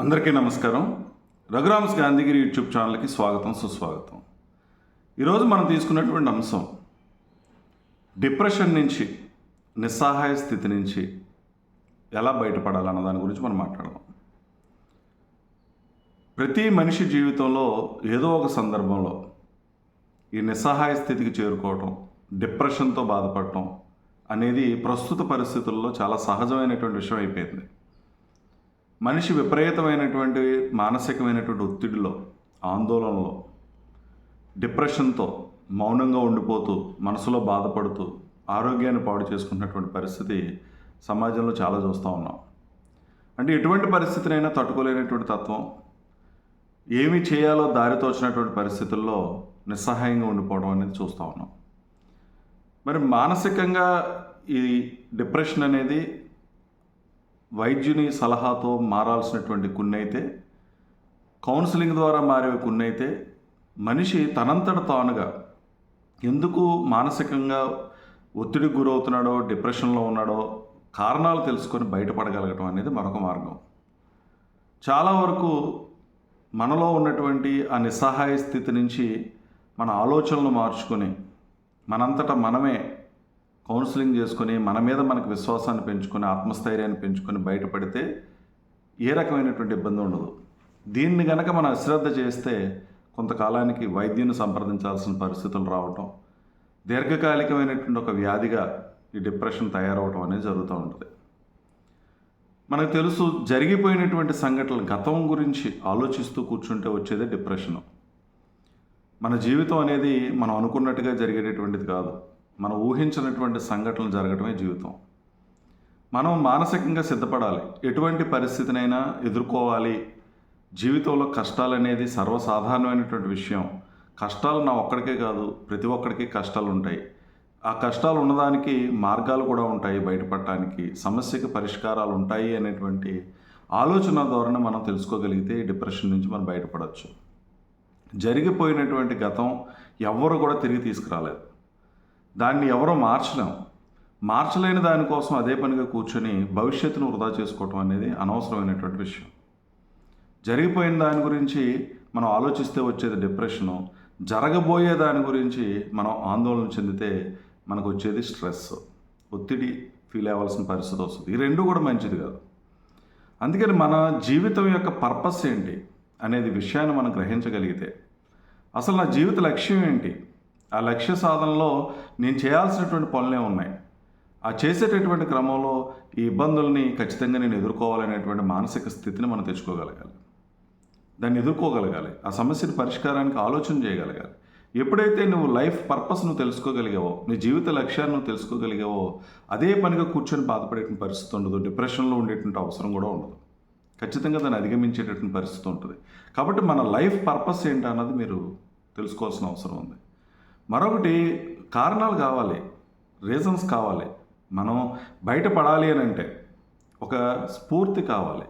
అందరికీ నమస్కారం. రఘురామ్స్ గాంధీగిరి యూట్యూబ్ ఛానల్కి స్వాగతం సుస్వాగతం. ఈరోజు మనం తీసుకున్నటువంటి అంశం డిప్రెషన్ నుంచి నిస్సహాయ స్థితి నుంచి ఎలా బయటపడాలన్న దాని గురించి మనం మాట్లాడదాం. ప్రతి మనిషి జీవితంలో ఏదో ఒక సందర్భంలో ఈ నిస్సహాయ స్థితికి చేరుకోవటం డిప్రెషన్తో బాధపడటం అనేది ప్రస్తుత పరిస్థితుల్లో చాలా సహజమైనటువంటి విషయం అయిపోయింది. మనిషి విపరీతమైనటువంటి మానసికమైనటువంటి ఒత్తిడిలో ఆందోళనలో డిప్రెషన్తో మౌనంగా ఉండిపోతూ మనసులో బాధపడుతూ ఆరోగ్యాన్ని పాడు చేసుకున్నటువంటి పరిస్థితి సమాజంలో చాలా చూస్తూ ఉన్నాం. అంటే ఎటువంటి పరిస్థితినైనా తట్టుకోలేనటువంటి తత్వం ఏమి చేయాలో దారి తోచినటువంటి పరిస్థితుల్లో నిస్సహాయంగా ఉండిపోవడం అనేది చూస్తూ ఉన్నాం. మరి మానసికంగా ఈ డిప్రెషన్ అనేది వైద్యుని సలహాతో మారాల్సినటువంటి కొన్ని అయితే కౌన్సిలింగ్ ద్వారా మారేవి కొన్ని మనిషి తనంతట తానుగా ఎందుకు మానసికంగా ఒత్తిడికి గురవుతున్నాడో డిప్రెషన్లో ఉన్నాడో కారణాలు తెలుసుకొని బయటపడగలగటం అనేది మరొక మార్గం. చాలా వరకు మనలో ఉన్నటువంటి ఆ నిస్సహాయ స్థితి నుంచి మన ఆలోచనలు మార్చుకొని మనంతటా మనమే కౌన్సిలింగ్ చేసుకొని మన మీద మనకు విశ్వాసాన్ని పెంచుకొని ఆత్మస్థైర్యాన్ని పెంచుకొని బయటపడితే ఏ రకమైనటువంటి ఇబ్బంది ఉండదు. దీన్ని గనక మనం అశ్రద్ధ చేస్తే కొంతకాలానికి వైద్యుని సంప్రదించాల్సిన పరిస్థితులు రావటం దీర్ఘకాలికమైనటువంటి ఒక వ్యాధిగా ఈ డిప్రెషన్ తయారవటం అనేది జరుగుతూ ఉంటుంది. మనకు తెలుసు జరిగిపోయినటువంటి సంఘటనలు గతం గురించి ఆలోచిస్తూ కూర్చుంటే వచ్చేదే డిప్రెషను. మన జీవితం అనేది మనం అనుకున్నట్టుగా జరిగేటటువంటిది కాదు. మనం ఊహించినటువంటి సంఘటనలు జరగటమే జీవితం. మనం మానసికంగా సిద్ధపడాలి. ఎటువంటి పరిస్థితినైనా ఎదుర్కోవాలి. జీవితంలో కష్టాలు అనేది సర్వసాధారణమైనటువంటి విషయం. కష్టాలు నా ఒక్కడికే కాదు ప్రతి ఒక్కడికి కష్టాలు ఉంటాయి. ఆ కష్టాలు ఉన్నదానికి మార్గాలు కూడా ఉంటాయి బయటపడటానికి. సమస్యకి పరిష్కారాలు ఉంటాయి అనేటువంటి ఆలోచన ధోరణి మనం తెలుసుకోగలిగితే డిప్రెషన్ నుంచి మనం బయటపడవచ్చు. జరిగిపోయినటువంటి గతం ఎవ్వరు కూడా తిరిగి తీసుకురాలేదు. దాన్ని ఎవరో మార్చలేం. మార్చలేని దానికోసం అదే పనిగా కూర్చొని భవిష్యత్తును వృధా చేసుకోవటం అనేది అనవసరమైనటువంటి విషయం. జరిగిపోయిన దాని గురించి మనం ఆలోచిస్తే వచ్చేది డిప్రెషను. జరగబోయే దాని గురించి మనం ఆందోళన చెందితే మనకు వచ్చేది స్ట్రెస్. ఒత్తిడి ఫీల్ అవ్వాల్సిన పరిస్థితి వస్తుంది. ఈ రెండు కూడా మంచిది కాదు. అందుకని మన జీవితం యొక్క పర్పస్ ఏంటి అనేది విషయాన్ని మనం గ్రహించగలిగితే అసలు నా జీవిత లక్ష్యం ఏంటి? ఆ లక్ష్య సాధనలో నేను చేయాల్సినటువంటి పనులే ఉన్నాయి. ఆ చేసేటటువంటి క్రమంలో ఈ ఇబ్బందుల్ని ఖచ్చితంగా నేను ఎదుర్కోవాలనేటువంటి మానసిక స్థితిని మనం తెచ్చుకోగలగాలి. దాన్ని ఎదుర్కోగలగాలి. ఆ సమస్యని పరిష్కారానికి ఆలోచన చేయగలగాలి. ఎప్పుడైతే నువ్వు లైఫ్ పర్పస్ నువ్వు తెలుసుకోగలిగావో నీ జీవిత లక్ష్యాన్ని నువ్వు తెలుసుకోగలిగావో అదే పనిగా కూర్చొని బాధపడేటువంటి పరిస్థితి ఉండదు. డిప్రెషన్లో ఉండేటువంటి అవసరం కూడా ఉండదు. ఖచ్చితంగా దాన్ని అధిగమించేటటువంటి పరిస్థితి ఉంటుంది. కాబట్టి మన లైఫ్ పర్పస్ ఏంటన్నది మీరు తెలుసుకోవాల్సిన అవసరం ఉంది. మరొకటి కారణాలు కావాలి రీజన్స్ కావాలి. మనం బయటపడాలి అని అంటే ఒక స్ఫూర్తి కావాలి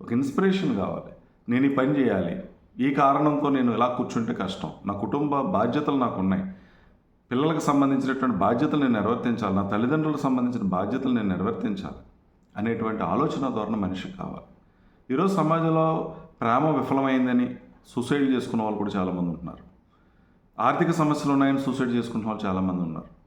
ఒక ఇన్స్పిరేషన్ కావాలి. నేను ఈ పని చేయాలి. ఈ కారణంతో నేను ఇలా కూర్చుంటే కష్టం. నా కుటుంబ బాధ్యతలు నాకు ఉన్నాయి. పిల్లలకు సంబంధించినటువంటి బాధ్యతలు నేను నిర్వర్తించాలి. నా తల్లిదండ్రులకు సంబంధించిన బాధ్యతలు నేను నిర్వర్తించాలి అనేటువంటి ఆలోచన ధోరణ మనిషికి కావాలి. ఈరోజు సమాజంలో ప్రేమ విఫలమైందని సూసైడ్ చేసుకున్న వాళ్ళు కూడా చాలామంది ఉంటున్నారు. ఆర్థిక సమస్యలు ఉన్నాయని సూసైడ్ చేసుకుంటున్న వాళ్ళు చాలామంది ఉన్నారు.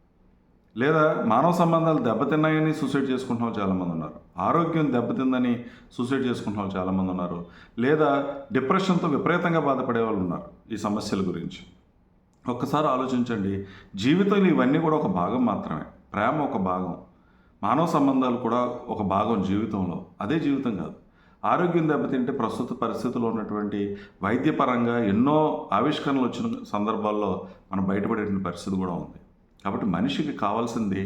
లేదా మానవ సంబంధాలు దెబ్బతిన్నాయని సూసైడ్ చేసుకుంటున్న వాళ్ళు చాలామంది ఉన్నారు. ఆరోగ్యం దెబ్బతిందని సూసైడ్ చేసుకుంటున్న వాళ్ళు చాలామంది ఉన్నారు. లేదా డిప్రెషన్తో విపరీతంగా బాధపడే వాళ్ళు ఉన్నారు ఈ సమస్యల గురించి. ఒక్కసారి ఆలోచించండి. జీవితంలో ఇవన్నీ కూడా ఒక భాగం మాత్రమే. ప్రేమ ఒక భాగం. మానవ సంబంధాలు కూడా ఒక భాగం జీవితంలో. అదే జీవితం కాదు. ఆరోగ్యం దెబ్బతింటే ప్రస్తుత పరిస్థితుల్లో ఉన్నటువంటి వైద్యపరంగా ఎన్నో ఆవిష్కరణలు వచ్చిన సందర్భాల్లో మనం బయటపడేటువంటి పరిస్థితి కూడా ఉంది. కాబట్టి మనిషికి కావాల్సింది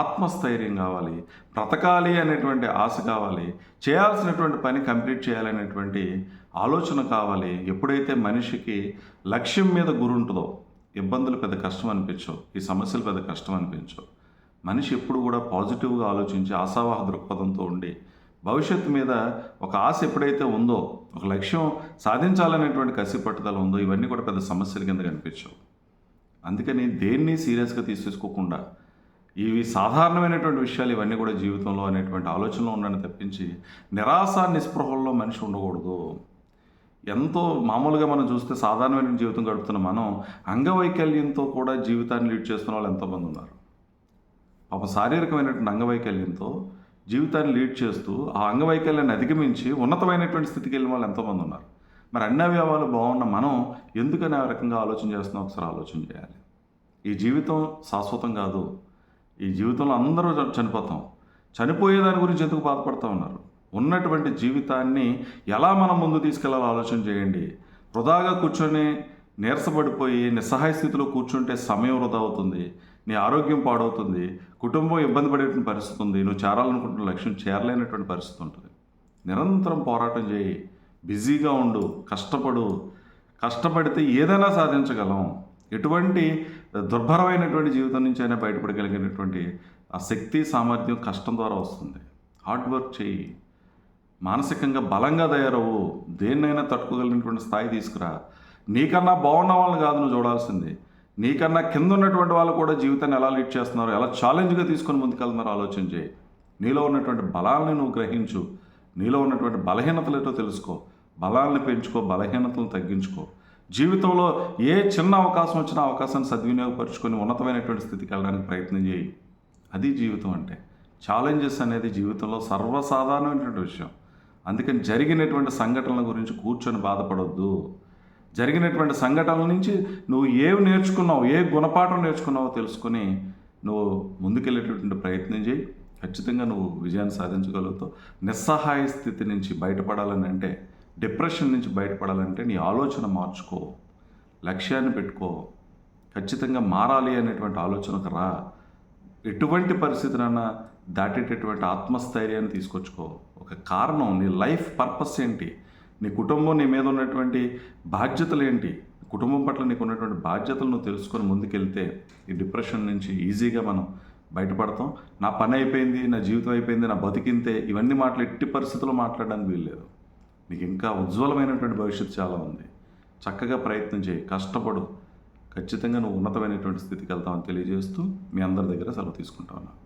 ఆత్మస్థైర్యం కావాలి బ్రతకాలి అనేటువంటి ఆశ కావాలి చేయాల్సినటువంటి పని కంప్లీట్ చేయాలనేటువంటి ఆలోచన కావాలి. ఎప్పుడైతే మనిషికి లక్ష్యం మీద గురుంటుందో ఇబ్బందులు పెద్ద కష్టం అనిపించవు ఈ సమస్యలు పెద్ద కష్టం అనిపించవు మనిషి ఎప్పుడు కూడా పాజిటివ్గా ఆలోచించి ఆశావాహ దృక్పథంతో ఉండి భవిష్యత్తు మీద ఒక ఆశ ఎప్పుడైతే ఉందో ఒక లక్ష్యం సాధించాలనేటువంటి కసి పట్టుదల ఉందో ఇవన్నీ కూడా పెద్ద సమస్యల కింద కనిపించవు. అందుకని దేన్ని సీరియస్గా తీసేసుకోకుండా ఇవి సాధారణమైనటువంటి విషయాలు ఇవన్నీ కూడా జీవితంలో అనేటువంటి ఆలోచనలో ఉండని తప్పించి నిరాశ నిస్పృహల్లో మనిషి ఉండకూడదు. ఎంతో మామూలుగా మనం చూస్తే సాధారణమైన జీవితం గడుపుతున్న మనం అంగవైకల్యంతో కూడా జీవితాన్ని లీడ్ చేస్తున్న వాళ్ళు ఎంతోమంది ఉన్నారు. పాప శారీరకమైనటువంటి అంగవైకల్యంతో జీవితాన్ని లీడ్ చేస్తూ ఆ అంగవైకల్యాన్ని అధిగమించి ఉన్నతమైనటువంటి స్థితికి వెళ్ళిన వాళ్ళు ఎంతోమంది ఉన్నారు. మరి అన్ని అవయవాలు బాగున్న మనం ఎందుకని ఆ రకంగా ఆలోచన చేస్తున్నాం? ఒకసారి ఆలోచన చేయాలి. ఈ జీవితం శాశ్వతం కాదు. ఈ జీవితంలో అందరూ చనిపోతాం. చనిపోయే దాని గురించి ఎందుకు బాధపడుతూ ఉన్నారు? ఉన్నటువంటి జీవితాన్ని ఎలా మనం ముందు తీసుకెళ్ళాలో ఆలోచన చేయండి. వృధాగా కూర్చొని నీరసపడిపోయి నిస్సహాయ స్థితిలో కూర్చుంటే సమయం వృధా అవుతుంది. నీ ఆరోగ్యం పాడవుతుంది. కుటుంబం ఇబ్బంది పడేటువంటి పరిస్థితి ఉంది. నువ్వు చేరాలనుకుంటున్న లక్ష్యం చేరలేనటువంటి పరిస్థితి ఉంటుంది. నిరంతరం పోరాటం చేయి. బిజీగా ఉండు. కష్టపడు. కష్టపడితే ఏదైనా సాధించగలం. ఎటువంటి దుర్భరమైనటువంటి జీవితం నుంచి అయినా బయటపడగలిగినటువంటి ఆ శక్తి సామర్థ్యం కష్టం ద్వారా వస్తుంది. హార్డ్ వర్క్ చేయి. మానసికంగా బలంగా తయారవు. దేన్నైనా తట్టుకోగలిగినటువంటి స్థాయి తీసుకురా. నీకన్నా బాగున్న వాళ్ళని కాదు నువ్వు చూడాల్సింది. నీకన్నా కింద ఉన్నటువంటి వాళ్ళు కూడా జీవితాన్ని ఎలా లీడ్ చేస్తున్నారు ఎలా ఛాలెంజ్గా తీసుకొని ముందుకెళ్తున్నారో ఆలోచన చేయి. నీలో ఉన్నటువంటి బలాలని నువ్వు గ్రహించు. నీలో ఉన్నటువంటి బలహీనతలు ఏంటో తెలుసుకో. బలాలను పెంచుకో బలహీనతలను తగ్గించుకో. జీవితంలో ఏ చిన్న అవకాశం వచ్చినా అవకాశాన్ని సద్వినియోగపరుచుకొని ఉన్నతమైనటువంటి స్థితికి వెళ్ళడానికి ప్రయత్నం చేయి. అది జీవితం అంటే. ఛాలెంజెస్ అనేది జీవితంలో సర్వసాధారణమైనటువంటి విషయం. అందుకని జరిగినటువంటి సంఘటనల గురించి కూర్చొని బాధపడొద్దు. జరిగినటువంటి సంఘటనల నుంచి నువ్వు ఏవి నేర్చుకున్నావు ఏ గుణపాఠం నేర్చుకున్నావో తెలుసుకొని నువ్వు ముందుకెళ్ళేటటువంటి ప్రయత్నం చేయి. ఖచ్చితంగా నువ్వు విజయాన్ని సాధించగలుగుతావు. నిస్సహాయ స్థితి నుంచి బయటపడాలని అంటే డిప్రెషన్ నుంచి బయటపడాలంటే నీ ఆలోచన మార్చుకో. లక్ష్యాన్ని పెట్టుకో. ఖచ్చితంగా మారాలి అనేటువంటి ఆలోచనకు రా. ఎటువంటి పరిస్థితినైనా దాటేటటువంటి ఆత్మస్థైర్యాన్ని తీసుకొచ్చుకో. ఒక కారణం నీ లైఫ్ పర్పస్ ఏంటి? నీ కుటుంబం నీ మీద ఉన్నటువంటి బాధ్యతలు ఏంటి? కుటుంబం పట్ల నీకు ఉన్నటువంటి బాధ్యతలు తెలుసుకొని ముందుకెళ్తే ఈ డిప్రెషన్ నుంచి ఈజీగా మనం బయటపడతాం. నా పని అయిపోయింది నా జీవితం అయిపోయింది నా బతికింతే ఇవన్నీ మాటలు ఎట్టి పరిస్థితుల్లో మాట్లాడడానికి వీల్లేదు. నీకు ఇంకా ఉజ్వలమైనటువంటి భవిష్యత్తు చాలా ఉంది. చక్కగా ప్రయత్నం చేయి కష్టపడు. ఖచ్చితంగా నువ్వు ఉన్నతమైనటువంటి స్థితికి వెళ్తామని తెలియజేస్తూ మీ అందరి దగ్గర సెలవు తీసుకుంటా ఉన్నాను.